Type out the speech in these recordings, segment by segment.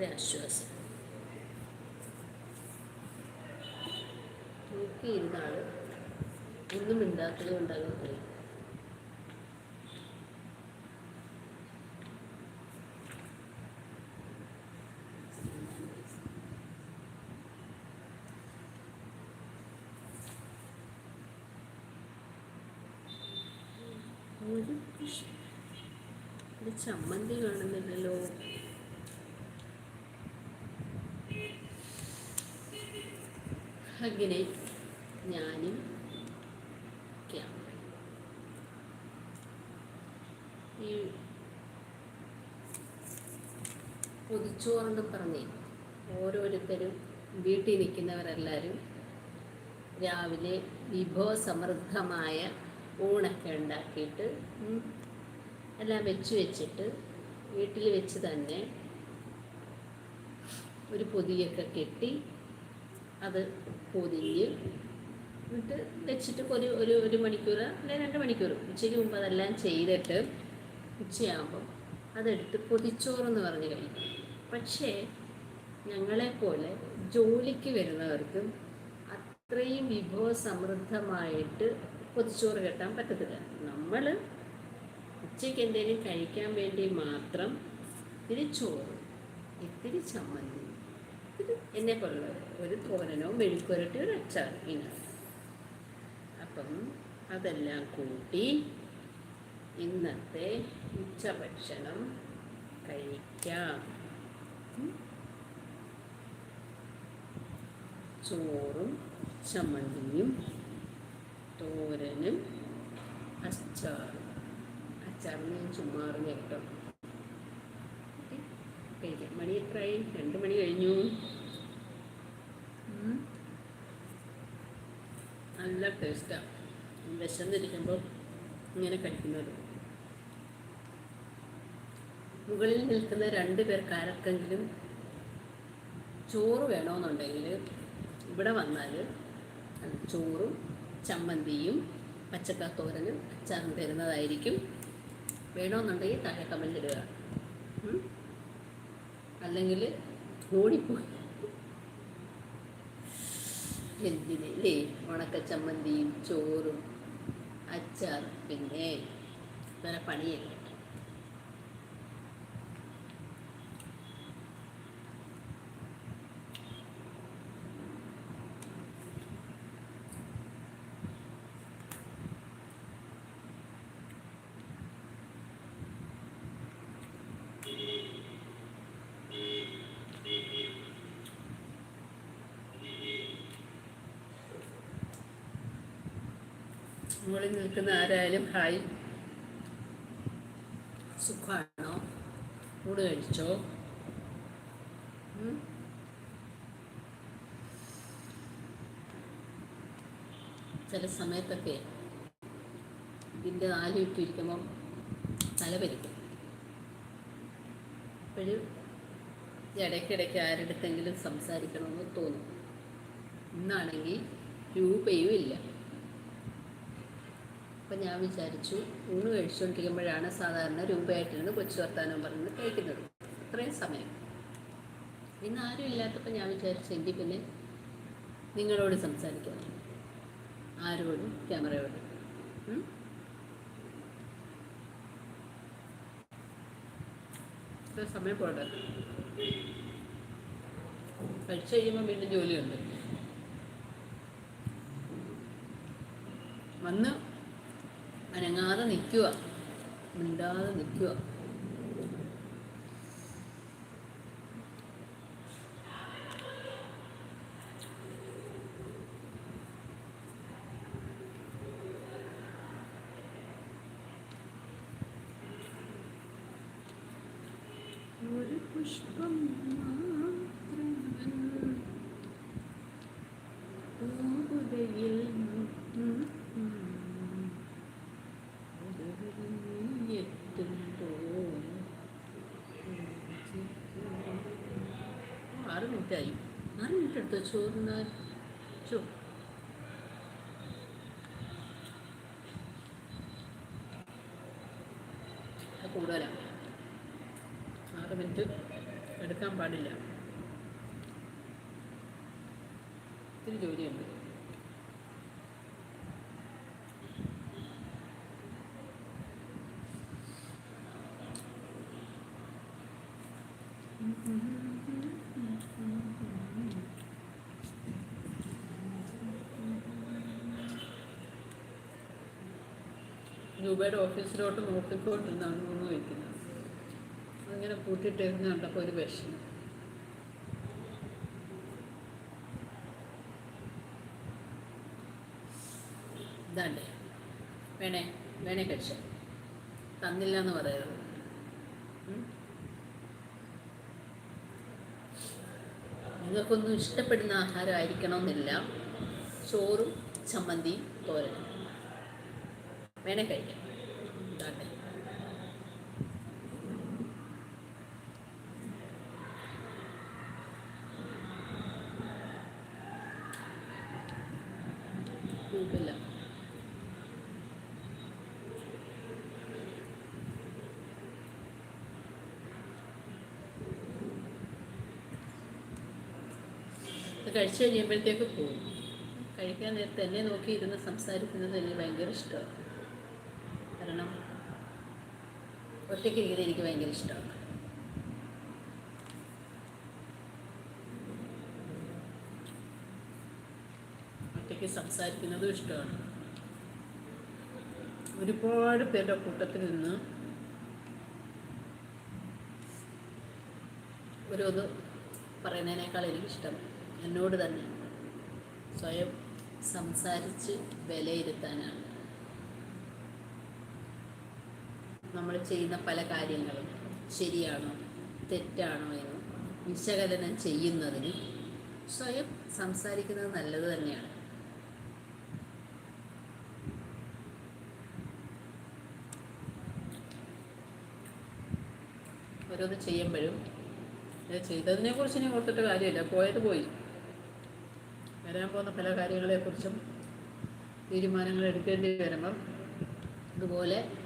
ഒരാശ്വാസം നോക്കിയിരുന്ന ആൾ ഒന്നും ഇണ്ടാത്തത് കൊണ്ടാകും കളി ഒരു പ്രശ്നം ചമ്മന്തി കാണുന്നില്ലല്ലോ. അങ്ങനെ ഞാനും ക്യാമറയും ഈ പൊതിച്ചോറെന്ന് പറഞ്ഞേ ഓരോരുത്തരും വീട്ടിൽ നിൽക്കുന്നവരെല്ലാവരും രാവിലെ വിഭവസമൃദ്ധമായ ഊണൊക്കെ ഉണ്ടാക്കിയിട്ട് എല്ലാം വെച്ച് വെച്ചിട്ട് വീട്ടിൽ വെച്ച് തന്നെ ഒരു പൊതിയൊക്കെ കെട്ടി അത് പൊതിഞ്ഞ് എന്നിട്ട് വെച്ചിട്ട് ഒരു ഒരു ഒരു മണിക്കൂർ അല്ലെങ്കിൽ രണ്ട് മണിക്കൂർ ഉച്ചയ്ക്ക് മുമ്പ് അതെല്ലാം ചെയ്തിട്ട് ഉച്ചയാകുമ്പം അതെടുത്ത് പൊതിച്ചോറെന്ന് പറഞ്ഞ് കഴിക്കും പക്ഷേ ഞങ്ങളെപ്പോലെ ജോലിക്ക് വരുന്നവർക്ക് അത്രയും വിഭവസമൃദ്ധമായിട്ട് പൊതിച്ചോറ് കെട്ടാൻ പറ്റത്തില്ല. നമ്മൾ ഉച്ചയ്ക്ക് എന്തെങ്കിലും കഴിക്കാൻ വേണ്ടി മാത്രം ഇത്തിരി ചോറ് ഇത്തിരി ചമ്മന്തി എന്നെ പോലുള്ളവർ ഒരു തോരനോ മെഴുക്കുരട്ടി ഒരു അച്ചാർ ഇങ്ങനെ. അപ്പം അതെല്ലാം കൂട്ടി ഇന്നത്തെ ഉച്ചഭക്ഷണം കഴിക്കാം. ചോറും ചമ്മന്തിയും തോരനും അച്ചാറും. അച്ചാറിന് ഞാൻ ചുമ്മാ കേട്ടോ മണി എത്രയായി? രണ്ട് മണി കഴിഞ്ഞു. നല്ല ടേസ്റ്റാണ് വിശന്നിരിക്കുമ്പോൾ ഇങ്ങനെ കഴിക്കുന്നത് മുകളിൽ നിൽക്കുന്ന രണ്ട് പേർക്ക് ആർക്കെങ്കിലും ചോറ് വേണമെന്നുണ്ടെങ്കിൽ ഇവിടെ വന്നാൽ ചോറും ചമ്മന്തിയും പച്ചക്കത്തോരനും അച്ചാറും തരുന്നതായിരിക്കും. വേണമെന്നുണ്ടെങ്കിൽ താഴെ കമന്റ്. അല്ലെങ്കിൽ ഓടിപ്പോയി. എന്തിനല്ലേ ഉണക്ക ഉണക്കച്ചമ്മന്തിയും ചോറും അച്ചാർ പിന്നെ നല്ല പണിയല്ലേ? മുകളിൽ നിൽക്കുന്ന ആരായാലും ഹായ്. സുഖമാണോ കൂട് കഴിച്ചോ? ചില സമയത്തൊക്കെ ഇതിന്റെ നാല് ഇട്ടിരിക്കുമ്പം തല തലപരിക്കും അപ്പോഴും ഇടയ്ക്കിടയ്ക്ക് ആരുടെ അടുത്തെങ്കിലും സംസാരിക്കണമെന്ന് തോന്നും. ഇന്നാണെങ്കിൽ രൂപയും ഇല്ല. അപ്പം ഞാൻ വിചാരിച്ചു ഊണ് കഴിച്ചുകൊണ്ടിരിക്കുമ്പോഴാണ് സാധാരണ രൂപയായിട്ടിരുന്ന് കൊച്ചു വർത്താനം പറഞ്ഞ് കഴിക്കുന്നത് അത്രയും സമയം. ഇന്ന് ആരും ഇല്ലാത്തപ്പോൾ ഞാൻ വിചാരിച്ചു എങ്കിൽ പിന്നെ നിങ്ങളോട് സംസാരിക്കാം. ആരോടും ക്യാമറയോട്. സമയം പോട്ടെ. കഴിച്ചു കഴിയുമ്പോൾ വീണ്ടും ജോലിയുണ്ട്. വന്ന് അനങ്ങാതെ നിൽക്കുക മിണ്ടാതെ നിൽക്കുക. എടുത്തു ചോറിന് കൂടുതലാണ് ആറ് മിനിറ്റ് എടുക്കാൻ പാടില്ല. ഇത്തിരി ജോലിയുണ്ട്. രൂപയുടെ ഓഫീസിലോട്ട് നോക്കിക്കൊണ്ടിരുന്നാണ് മൂന്ന് വയ്ക്കുന്നത്. അങ്ങനെ പൂട്ടിയിട്ടിരുന്ന് കണ്ടപ്പോൾ ഒരു വിഷമം. ഇതാണ്ടേ. വേണേ വേണേ കക്ഷ തന്നില്ല എന്ന് പറയരുത്? നിങ്ങൾക്കൊന്നും ഇഷ്ടപ്പെടുന്ന ആഹാരം ആയിരിക്കണമെന്നില്ല. ചോറും ചമ്മന്തിയും തോരനും. വേണേ കഴിക്കാം. കഴിച്ചു കഴിയുമ്പോഴത്തേക്ക് പോകും കഴിക്കാൻ നേരത്തെ എന്നെ നോക്കി ഇരുന്ന് സംസാരിക്കുന്നത് എനിക്ക് ഭയങ്കര ഇഷ്ടമാണ്. കാരണം ഒറ്റയ്ക്ക് ഇരിക്കുന്നത് എനിക്ക് ഭയങ്കര ഇഷ്ടമാണ്. ഒറ്റയ്ക്ക് സംസാരിക്കുന്നതും ഇഷ്ടമാണ്. ഒരുപാട് പേരുടെ കൂട്ടത്തിൽ നിന്ന് ഒരു ഇത് പറയുന്നതിനേക്കാൾ എനിക്കിഷ്ടം എന്നോട് തന്നെ സ്വയം സംസാരിച്ച് വിലയിരുത്താനാണ്. നമ്മൾ ചെയ്യുന്ന പല കാര്യങ്ങളും ശരിയാണോ തെറ്റാണോ എന്ന് വിശകലനം ചെയ്യുന്നതിന് സ്വയം സംസാരിക്കുന്നത് നല്ലത് തന്നെയാണ്. ഓരോന്ന് ചെയ്യുമ്പോഴും ചെയ്തതിനെ കുറിച്ച് ഇനി ഓർത്തിട്ട് കാര്യമില്ല. പോയത് പോയി. വരാൻ പോകുന്ന പല കാര്യങ്ങളെക്കുറിച്ചും തീരുമാനങ്ങൾ എടുക്കേണ്ടി വരുമ്പം ഇതുപോലെ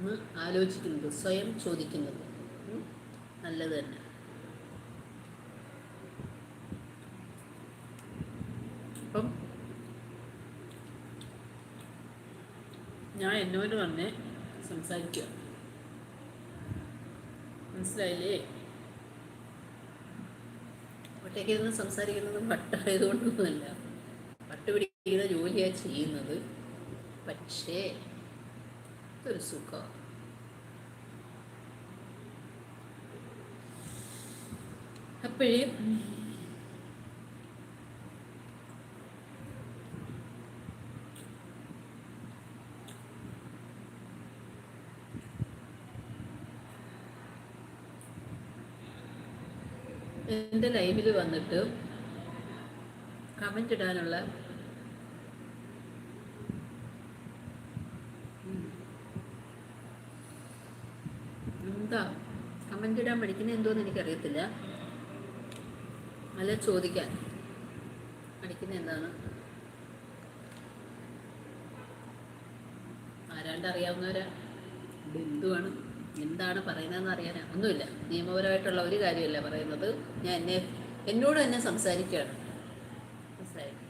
ഒന്ന് ആലോചിക്കുന്നത് സ്വയം ചോദിക്കുന്നത്. നല്ലത് തന്നെ. അപ്പം ഞാൻ എന്നോട് വന്ന് സംസാരിക്കുക. മനസ്സിലായില്ലേ? ഒറ്റയ്ക്ക് ഇരുന്ന് സംസാരിക്കുന്നത് പട്ടായതുകൊണ്ടൊന്നുമല്ല. പട്ടുപിടിക്കുന്ന ജോലിയാണ് ചെയ്യുന്നത്. പക്ഷേ ഒരു സുഖമാണ് അപ്പോഴേ എന്റെ ലൈവിൽ വന്നിട്ട് കമന്റ് ഇടാനുള്ള എന്താ? കമന്റ് ഇടാൻ പഠിക്കുന്നത് എന്തോന്ന് എനിക്കറിയത്തില്ല. അല്ല ചോദിക്കാൻ. പഠിക്കുന്നത് എന്താണ്? ആരാണ്ട് അറിയാവുന്നവരാ? ബിന്ദുവാണ് എന്താണ് പറയുന്നതെന്ന് അറിയാനാ. ഒന്നുമില്ല. നിയമപരമായിട്ടുള്ള ഒരു കാര്യമല്ല പറയുന്നത്. ഞാൻ എന്നെ എന്നോട് തന്നെ സംസാരിക്കുകയാണ്. സംസാരിക്കും.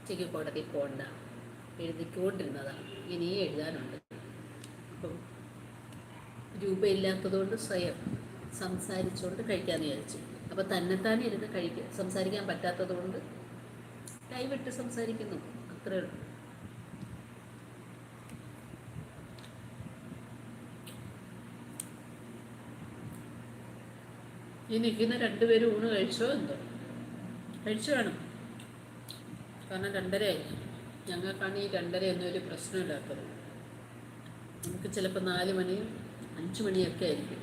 ഉച്ചയ്ക്ക് കോടതി പോകണ്ട എഴുതിക്കൊണ്ടിരുന്നതാണ്. ഇനിയും എഴുതാനുണ്ട്. അപ്പം രൂപയില്ലാത്തതുകൊണ്ട് സ്വയം സംസാരിച്ചുകൊണ്ട് കഴിക്കാമെന്ന് വിചാരിച്ചു. അപ്പോൾ തന്നെത്താനെ ഇരുന്ന് കഴിക്കുക സംസാരിക്കാൻ പറ്റാത്തതുകൊണ്ട് കൈവിട്ട് സംസാരിക്കുന്നു. അത്രേ ഉള്ളൂ. ഈ നിൽക്കുന്ന രണ്ടുപേരും ഊണ് കഴിച്ചോ എന്തോ? കഴിച്ചു വേണം. കാരണം രണ്ടരയായി. ഞങ്ങൾക്കാണ് ഈ രണ്ടര എന്നൊരു ഒരു പ്രശ്നമില്ലാത്തത് നമുക്ക് ചിലപ്പോൾ നാല് മണിയും അഞ്ച് മണിയൊക്കെ ആയിരിക്കും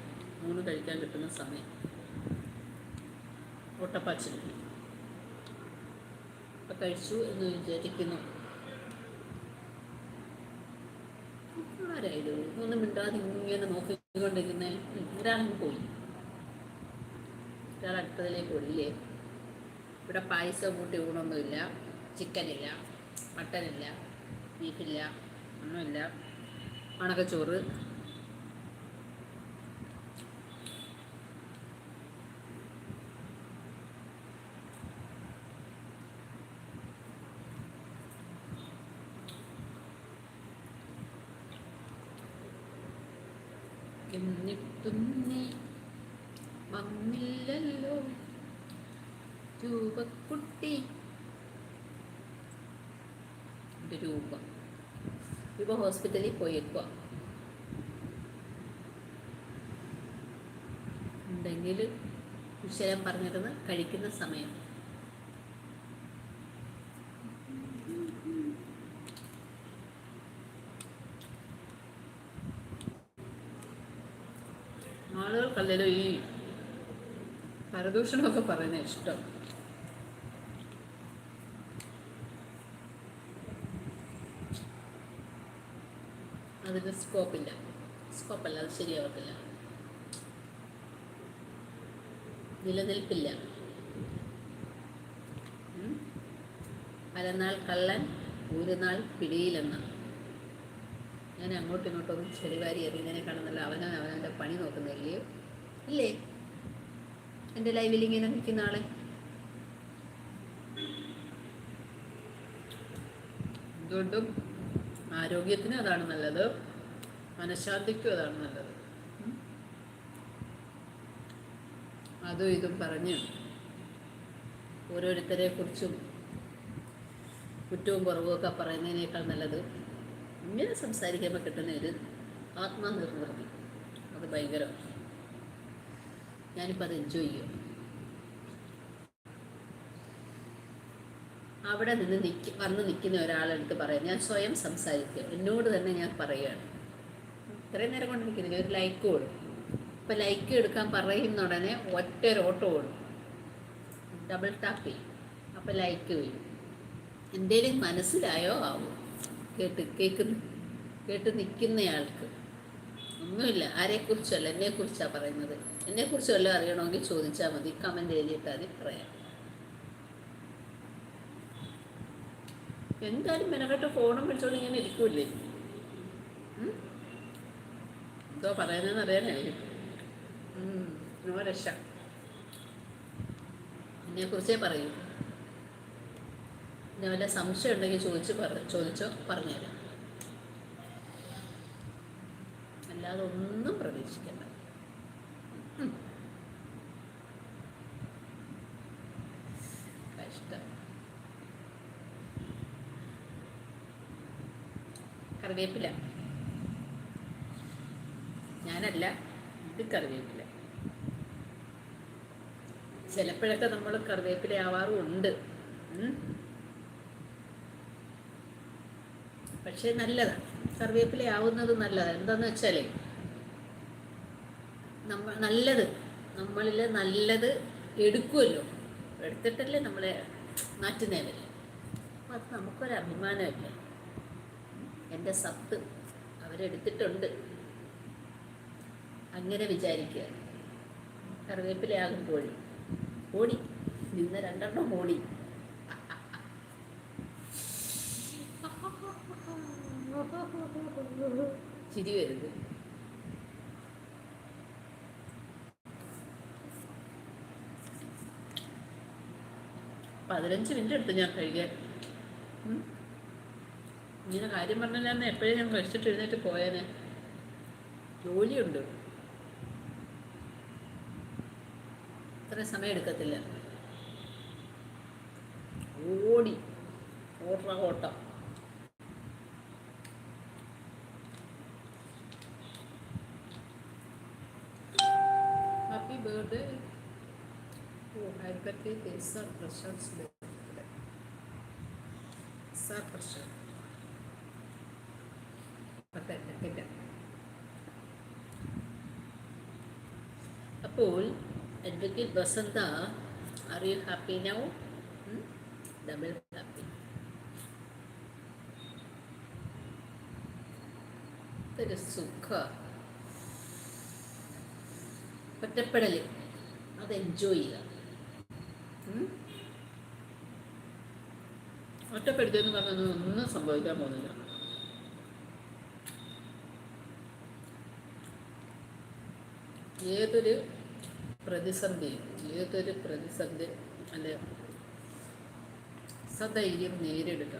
ഊണ് കഴിക്കാൻ കിട്ടുന്ന സമയം. ഓട്ടപ്പാച്ചിൽ. അപ്പം കഴിച്ചു എന്ന് വിചാരിക്കുന്നു. ആരായാലും ഒന്നും മിണ്ടാതെ ഇങ്ങനെ നോക്കിക്കൊണ്ടിരുന്നേ ഒരാളും പോയി. ഒരാൾ അടുത്തതിലേക്ക് ഓടില്ലേ ഇവിടെ പായസം കൂട്ടി ഊണൊന്നുമില്ല. ചിക്കനില്ല. മട്ടനില്ല ബീഫില്ല ഒന്നുമില്ല. ഉണക്കച്ചോറ് എന്നിട്ടും നീ വന്നില്ലല്ലോ. രൂപക്കുട്ടി രൂപ. രൂപ ഹോസ്പിറ്റലിൽ പോയേക്കുക ഉണ്ടെങ്കിൽ വിഷയം പറഞ്ഞിരുന്ന് കഴിക്കുന്ന സമയം. ആളുകൾക്കല്ലല്ലോ ഈ പരദൂഷണമൊക്കെ പറയുന്നത് ഇഷ്ടം. അതിന് സ്കോപ്പില്ല സ്കോപ്പല്ല അത് ശരിയാവത്തില്ല. നിലനിൽപ്പില്ല. ഉം? പലനാൾ കള്ളൻ ഒരു നാൾ പിടിയിലെന്ന. ഞാൻ അങ്ങോട്ടും ഇങ്ങോട്ടും ചെളിവാരി എറിയുന്നതിനെ കാണുന്നില്ല അവനവൻ അവനവന്റെ പണി നോക്കുന്നില്ലയോ ഇല്ലേ? എന്റെ ലൈവിൽ ഇങ്ങനെ നിൽക്കുന്ന ആളെ. എന്തുകൊണ്ടും ആരോഗ്യത്തിന് അതാണ് നല്ലത്. മനഃശാന്തിക്കും അതാണ് നല്ലത്. അതും ഇതും പറഞ്ഞ് ഓരോരുത്തരെ കുറിച്ചും കുറ്റവും കുറവും ഒക്കെ പറയുന്നതിനേക്കാൾ നല്ലത് ഇങ്ങനെ സംസാരിക്കുമ്പോൾ കിട്ടുന്ന ഒരു ആത്മനിർവൃത്തി അത് ഭയങ്കരം. ഞാനിപ്പോൾ അത് എൻജോയ് ചെയ്യും അവിടെ നിന്ന് നിൽക്ക വന്ന് നിൽക്കുന്ന ഒരാളെടുത്ത് പറയാം. ഞാൻ സ്വയം സംസാരിക്കുക എന്നോട് തന്നെ ഞാൻ പറയുകയാണ്. ഇത്രയും നേരം കൊണ്ടിരിക്കുന്നില്ല ഒരു ലൈക്ക് കൊടുക്കും ഇപ്പം ലൈക്ക് എടുക്കാൻ പറയുന്ന ഉടനെ ഒറ്റ ഒരു ഓട്ടോ ഓടും ഡബിൾ ടാപ്പ് ചെയ്യും. അപ്പം ലൈക്ക് വീഴും എന്തേലും മനസ്സിലായോ? ആവും? കേട്ട് കേൾക്കുന്ന കേട്ട് നിൽക്കുന്നയാൾക്ക് ഒന്നുമില്ല. ആരെക്കുറിച്ചല്ല? എന്നെക്കുറിച്ചാണ് പറയുന്നത്. എന്നെക്കുറിച്ച് വല്ലതും അറിയണമെങ്കിൽ ചോദിച്ചാൽ മതി. കമന്റ് എഴുതിയിട്ട് അതിൽ പറയാം. എന്തായാലും മെനക്കെട്ട് ഫോണും വിളിച്ചോണ്ട് ഇങ്ങനെ ഇരിക്കൂലേ? എന്തോ പറയുന്നതെന്ന് അറിയാനേ ഉം, നോ രക്ഷ. എന്നെക്കുറിച്ചേ പറയൂ. പിന്നെ വല്ല സംശയം ഉണ്ടെങ്കിൽ ചോദിച്ച് പറ ചോദിച്ചോ പറഞ്ഞുതരാം. അല്ലാതെ ഒന്നും പ്രതീക്ഷിക്കണ്ട. കറിവേപ്പില. ഞാനല്ല ഇത് കറിവേപ്പില. ചിലപ്പോഴൊക്കെ നമ്മൾ കറിവേപ്പില ആവാറുമുണ്ട്. പക്ഷെ നല്ലതാണ് കറിവേപ്പില ആവുന്നത് നല്ലതാണ് എന്താന്ന് വെച്ചാലേ നമ്മൾ നല്ലത് നമ്മളിൽ നല്ലത് എടുക്കുമല്ലോ എടുത്തിട്ടല്ലേ നമ്മളെ മാറ്റുന്നവരെ അപ്പം അത് നമുക്കൊരു അഭിമാനമല്ലേ എന്റെ സത്ത് അവരെടുത്തിട്ടുണ്ട്. അങ്ങനെ വിചാരിക്കുക. കറിവേപ്പിലയാകും കോഴി. ഓടി. നിന്ന് രണ്ടെണ്ണം ഓടി. ചിരി വരുത്. പതിനഞ്ച് മിനിറ്റ് എടുത്ത് ഞാൻ കഴുകാൻ. ഇങ്ങനെ കാര്യം പറഞ്ഞില്ലാന്ന് എപ്പോഴും ഞാൻ കഴിച്ചിട്ട് എഴുന്നേറ്റ് പോയേനെ. ജോലിയുണ്ട്. ഇത്ര സമയം എടുക്കത്തില്ല. ഓടി. ഓട്ട. ഓട്ടം ഹാപ്പി ബർത്ത്ഡേ ഓ ഹൈക്കത്തി sir Prashant birthday sir Prashant പത്ത് തെറ്റ അപ്പോൾ advocate Vasantha are you happy now double happy ഒറ്റപ്പെടൽ അത് എൻജോയ് ചെയ്യുക. ഉം? ഒറ്റപ്പെടുത്തിയെന്ന് പറഞ്ഞൊന്നും സംഭവിക്കാൻ പോകുന്നില്ല. ഏതൊരു പ്രതിസന്ധിയും ഏതൊരു പ്രതിസന്ധി അല്ലെ സധൈര്യം നേരിടുക.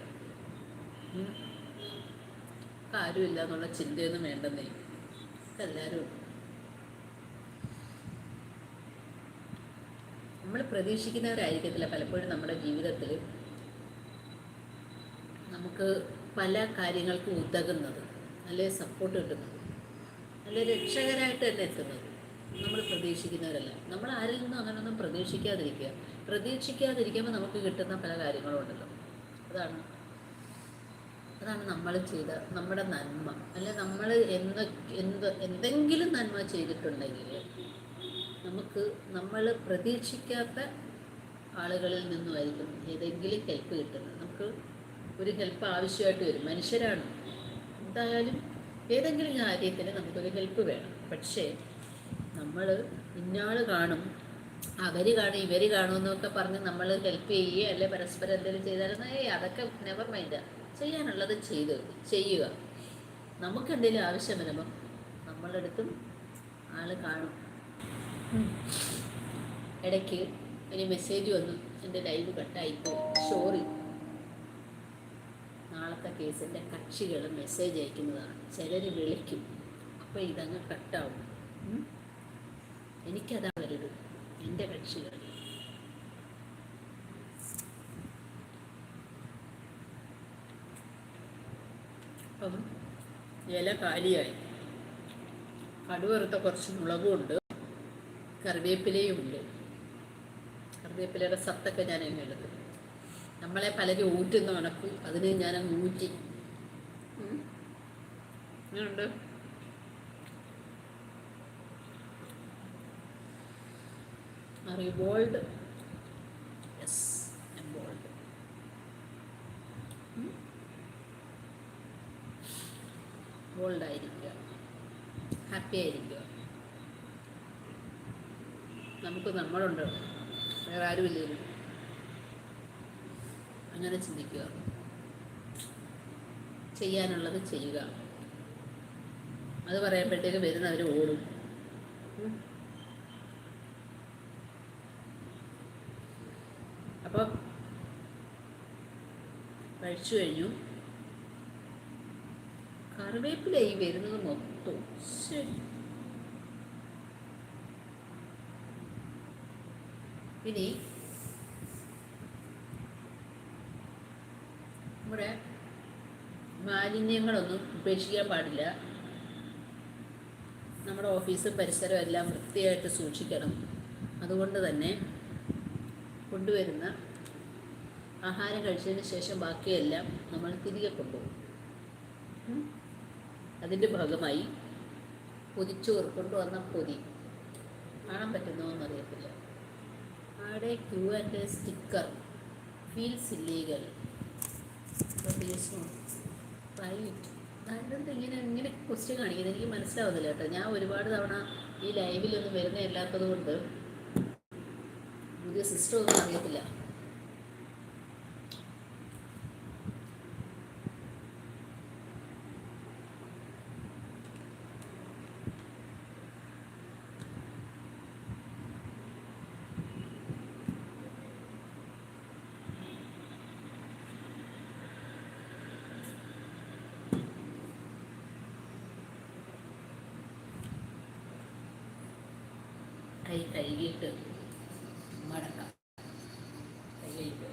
കാര്യമില്ല എന്നുള്ള ചിന്തയൊന്നും വേണ്ടെന്നേ. എല്ലാവരും. നമ്മൾ പ്രതീക്ഷിക്കുന്നവരായിരിക്കത്തില്ല പലപ്പോഴും നമ്മുടെ ജീവിതത്തിൽ നമുക്ക് പല കാര്യങ്ങൾക്കും ഉതകുന്നത് അല്ലെ സപ്പോർട്ട് കിട്ടുന്നത് നല്ല രക്ഷകരായിട്ട് തന്നെ എത്തുന്നത്. നമ്മൾ പ്രതീക്ഷിക്കുന്നവരല്ല. നമ്മൾ ആരിൽ നിന്നും അങ്ങനെയൊന്നും പ്രതീക്ഷിക്കാതിരിക്കുക. പ്രതീക്ഷിക്കാതിരിക്കുമ്പോൾ നമുക്ക് കിട്ടുന്ന പല കാര്യങ്ങളും ഉണ്ടല്ലോ അതാണ്. അതാണ് നമ്മൾ ചെയ്ത നമ്മുടെ നന്മ. അല്ലെ നമ്മൾ എന്ത് എന്ത് എന്തെങ്കിലും നന്മ ചെയ്തിട്ടുണ്ടെങ്കിൽ നമുക്ക് നമ്മൾ പ്രതീക്ഷിക്കാത്ത ആളുകളിൽ നിന്നുമായിരിക്കും ഏതെങ്കിലും ഹെൽപ്പ് കിട്ടുന്നത്. നമുക്ക് ഒരു ഹെൽപ്പ് ആവശ്യമായിട്ട് വരും. മനുഷ്യരാണ്. എന്തായാലും ഏതെങ്കിലും കാര്യത്തിന് നമുക്കൊരു ഹെൽപ്പ് വേണം. പക്ഷേ നമ്മൾ ഇന്നാൾ കാണും. അവർ കാണും ഇവർ കാണും എന്നൊക്കെ പറഞ്ഞ് നമ്മൾ ഹെൽപ്പ് ചെയ്യുക അല്ലെ പരസ്പരം എന്തെങ്കിലും ചെയ്താലും ഏയ് അതൊക്കെ നെവർ മൈൻഡ് ചെയ്യാനുള്ളത് ചെയ്തു ചെയ്യുക. നമുക്ക് എന്തെങ്കിലും ആവശ്യം വരുമ്പം നമ്മളെടുത്തും ആൾ കാണും. ഇടയ്ക്ക് ഒരു മെസ്സേജ് വന്നു. എന്റെ ലൈവ് കട്ടായിപ്പോയി സോറി നാളത്തെ കേസിന്റെ കക്ഷികൾ മെസ്സേജ് അയക്കുന്നതാണ്. ചിലർ വിളിക്കും. അപ്പോൾ ഇതങ്ങ് കട്ടാവും. എനിക്കതാ വലുത്. എന്റെ കക്ഷികൾ. അപ്പം ഇല കാലിയായി. കടുവറുത്ത കുറച്ച് മുളകുമുണ്ട് കറിവേപ്പിലയും ഉണ്ട്. കറിവേപ്പിലയുടെ സത്തൊക്കെ ഞാൻ അങ്ങ് എടുത്തു. നമ്മളെ പലരും ഊറ്റുന്ന കണക്ക് അതിന് ഞാൻ ഊറ്റി. ഉം. ഇങ്ങനുണ്ട് റിവോൾഡ് യെസ് എംബോൾഡ് ബോൾഡ് ആയിരിക്കുക. ഹാപ്പി ആയിരിക്കുക. നമുക്ക് നമ്മളുണ്ട്. വേറെ ആരുമില്ലല്ലോ അങ്ങനെ ചിന്തിക്കുക. ചെയ്യാനുള്ളത് ചെയ്യുക. അത് പറയുമ്പോഴത്തേക്ക് വരുന്നവർ ഓടും ഉം. അപ്പം കഴിച്ചു കഴിഞ്ഞു. കറിവേപ്പില ഈ വരുന്നത് മൊത്തം. ശരി ഇനി നമ്മുടെ മാലിന്യങ്ങളൊന്നും ഉപേക്ഷിക്കാൻ പാടില്ല. നമ്മുടെ ഓഫീസ് പരിസരവും എല്ലാം വൃത്തിയായിട്ട് സൂക്ഷിക്കണം. അതുകൊണ്ട് തന്നെ കൊണ്ടുവരുന്ന ആഹാരം കഴിച്ചതിന് ശേഷം ബാക്കിയെല്ലാം നമ്മൾ തിരികെ കൊണ്ടുപോകും. അതിന്റെ ഭാഗമായി പൊതിച്ചോറ് കൊണ്ടുവന്ന പൊതി. കാണാൻ പറ്റുന്നോ എന്നറിയത്തില്ല ആടെ Q and sticker feels illegal. ഇങ്ങനെ ഇങ്ങനെ ക്വസ്റ്റ്യൻ കാണിക്കുന്നത്? എനിക്ക് മനസ്സിലാവുന്നില്ല കേട്ടോ. ഞാൻ ഒരുപാട് തവണ ഈ ലൈവിലൊന്നും വരുന്ന ഇല്ലാത്തത് കൊണ്ട് പുതിയ സിസ്റ്റം ഒന്നും അറിയത്തില്ല. കഴുകിയിട്ട് മടക്കാം കൈ കഴുകിയിട്ട്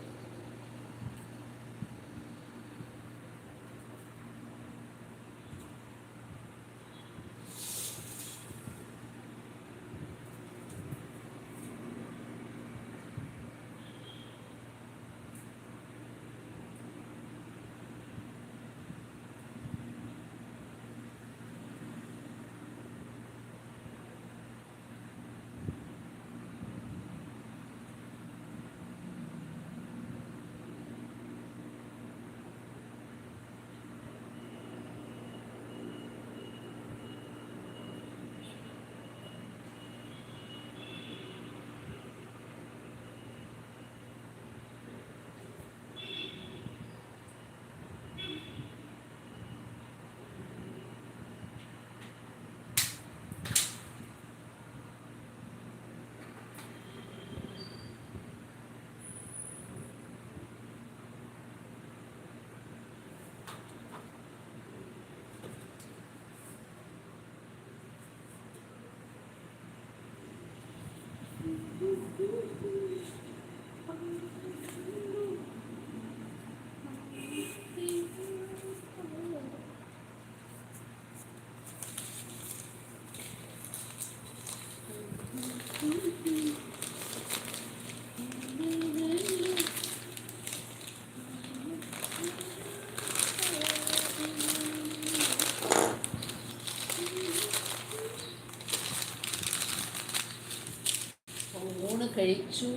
ഊണ് കഴിച്ചു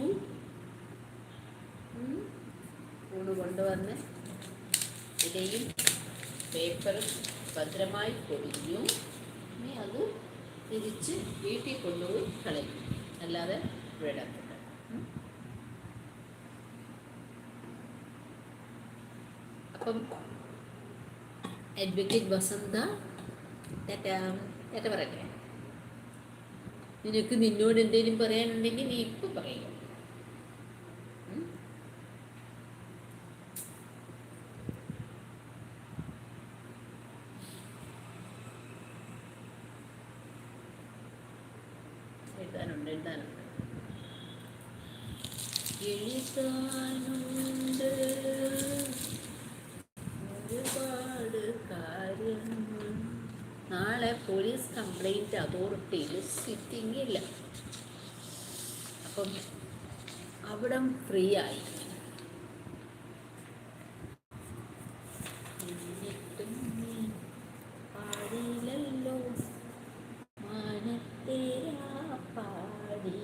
ഉം. ഊണ് കൊണ്ടുവന്ന് ഇലയും പേപ്പറും ഭദ്രമായി പൊടിഞ്ഞു ഇനി അത് തിരിച്ച് വീട്ടിൽ കൊണ്ടുപോയി കളയും. അല്ലാതെ വിടത്തില്ല. അപ്പം അഡ്വക്കേറ്റ് വസന്ത ടാറ്റ പറയട്ടെ. നിനക്ക് നിന്നോട് എന്തെങ്കിലും പറയാനുണ്ടെങ്കിൽ നീ ഇപ്പൊ പറയുക എഴുതാനുണ്ട്. എഴുതാനുണ്ട്. ഒരുപാട് കാര്യങ്ങൾ. നാളെ പോലീസ് കംപ്ലൈന്റ് അതോറിറ്റിയിൽ സിറ്റിംഗ് ഇല്ല അപ്പം അവിടം ഫ്രീ ആയി എന്നിട്ടും നീ പാടിയില്ലല്ലോ മാനത്തേരാ പാടി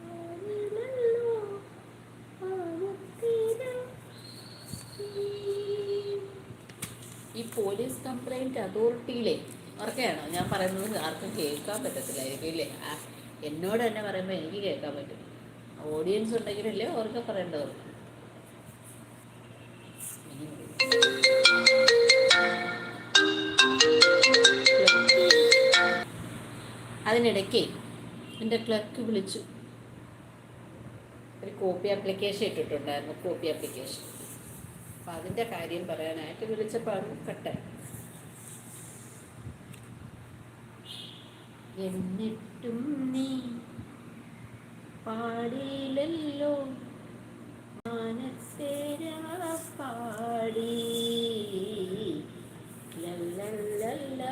പാടിയില്ലല്ലോ മാനത്തേരാ ഈ പോലീസ് കംപ്ലൈന്റ് അതോറിറ്റിയിലെ ഓർക്കെയാണോ? ഞാൻ പറയുന്നത് ആർക്കും കേൾക്കാൻ പറ്റത്തില്ലായിരിക്കും ഇല്ലേ? എന്നോട് തന്നെ പറയുമ്പോൾ എനിക്ക് കേൾക്കാൻ പറ്റും. ഓഡിയൻസ് ഉണ്ടെങ്കിലല്ലേ ഓർക്കെ പറയേണ്ടത്? അതിനിടയ്ക്ക് എന്റെ ക്ലർക്ക് വിളിച്ചു. ഒരു കോപ്പി ആപ്ലിക്കേഷൻ ഇട്ടിട്ടുണ്ടായിരുന്നു കോപ്പി ആപ്ലിക്കേഷൻ. അപ്പം അതിന്റെ കാര്യം പറയാനായിട്ട് വിളിച്ചപ്പോൾ കട്ടെ എന്നിട്ടും നീ പാടിയില്ലല്ലോ. മനസ്സേര പാടി. ലല്ലല്ലല്ല.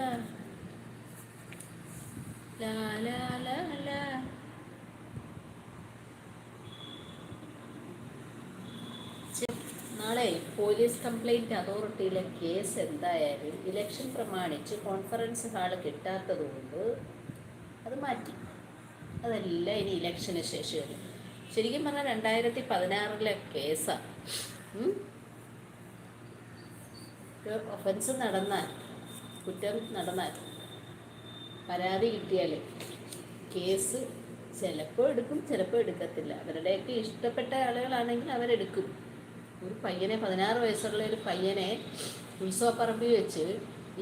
നാളെ പോലീസ് കംപ്ലൈന്റ് അതോറിറ്റിയിലെ കേസ് എന്തായാലും ഇലക്ഷൻ പ്രമാണിച്ച് കോൺഫറൻസ് ഹാൾ കിട്ടാത്തതുകൊണ്ട് അത് മാറ്റി. അതെല്ലാം ഇനി ഇലക്ഷന് ശേഷം വരും. ശരിക്കും പറഞ്ഞാൽ രണ്ടായിരത്തി പതിനാറിലെ കേസാണ് ഒഫൻസ് നടന്നാൽ കുറ്റം നടന്നാൽ പരാതി കിട്ടിയാൽ കേസ് ചിലപ്പോൾ എടുക്കും ചിലപ്പോൾ എടുക്കത്തില്ല. അവരുടെയൊക്കെ ഇഷ്ടപ്പെട്ട ആളുകളാണെങ്കിൽ അവരെടുക്കും. ഒരു പയ്യനെ പതിനാറ് വയസ്സുള്ള ഒരു പയ്യനെ ഉത്സവപ്പറമ്പിൽ വെച്ച്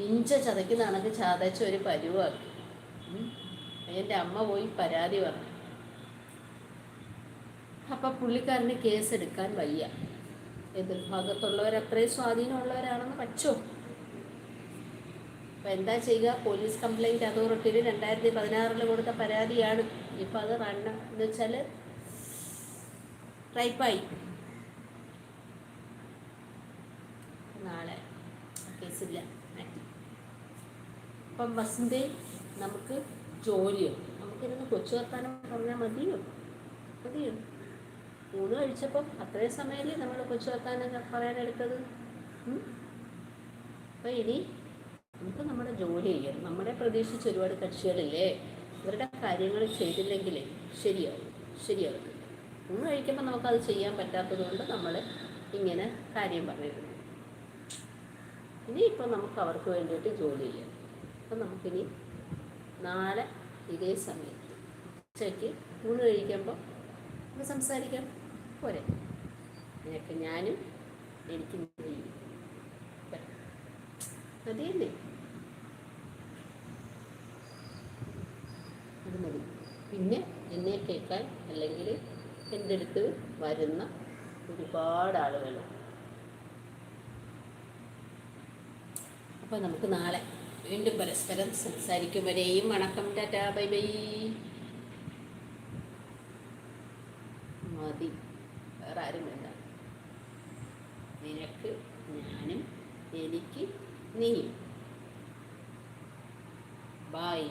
ഇഞ്ച ചതയ്ക്കുന്ന കണക്ക് ചതച്ച് ഒരു പരുവാക്കി. പയ്യന്റെ അമ്മ പോയി പരാതി പറഞ്ഞു. അപ്പം പുള്ളിക്കാരന് കേസ് എടുക്കാൻ വയ്യ. എതിർഭാഗത്തുള്ളവർ അത്രയും സ്വാധീനമുള്ളവരാണെന്ന് പറ്റോ അപ്പം എന്താ ചെയ്യുക? പോലീസ് കംപ്ലൈന്റ് അതോറിറ്റിയിൽ രണ്ടായിരത്തി പതിനാറിൽ കൊടുത്ത പരാതിയാണ്. ഇപ്പം അത് റണ്ണ് എന്ന് വെച്ചാൽ ടൈപ്പായി നാളെ കേസില്ല മാറ്റി അപ്പം വസന്തി നമുക്ക് ജോലിയോ? നമുക്കിരുന്ന് കൊച്ചു വർത്താനം പറഞ്ഞാൽ മതിയോ? മതിയോ? ഊണ് കഴിച്ചപ്പം അത്രയും സമയമല്ലേ നമ്മൾ കൊച്ചു വർത്താനം പറയാനെടുത്തത്? അപ്പം ഇനി നമുക്ക് നമ്മുടെ ജോലി ചെയ്യാം. നമ്മളെ പ്രതീക്ഷിച്ച് ഒരുപാട് കക്ഷികളില്ലേ? ഇവരുടെ കാര്യങ്ങൾ ചെയ്തില്ലെങ്കിൽ ശരിയാവും. ശരിയാവും. ഊണ് കഴിക്കുമ്പോൾ നമുക്കത് ചെയ്യാൻ പറ്റാത്തതുകൊണ്ട് നമ്മൾ ഇങ്ങനെ കാര്യം പറയുന്നു. ഇനിയിപ്പോൾ നമുക്ക് അവർക്ക് വേണ്ടിയിട്ട് ജോലി ചെയ്യാം. അപ്പം നമുക്കിനി നാളെ ഇതേ സമയത്ത്. ഉച്ചയ്ക്ക് ഊണ് കഴിക്കുമ്പോൾ നമ്മൾ സംസാരിക്കാം. പോരെ. നിനക്ക് ഞാനും എനിക്ക് മതിയല്ലേ? അത് മതി. പിന്നെ എന്നെ കേൾക്കാൻ അല്ലെങ്കിൽ എന്റെ അടുത്ത് വരുന്ന ഒരുപാട് ആളുകൾ. അപ്പോൾ നമുക്ക് നാളെ വീണ്ടും പരസ്പരം സംസാരിക്കും വരെയും വണക്കം ടാറ്റാ ബൈ ബൈ. മതി. വേറെ ആരും വേണ്ട. നിനക്ക് ഞാനും എനിക്ക് നീയും ബായ്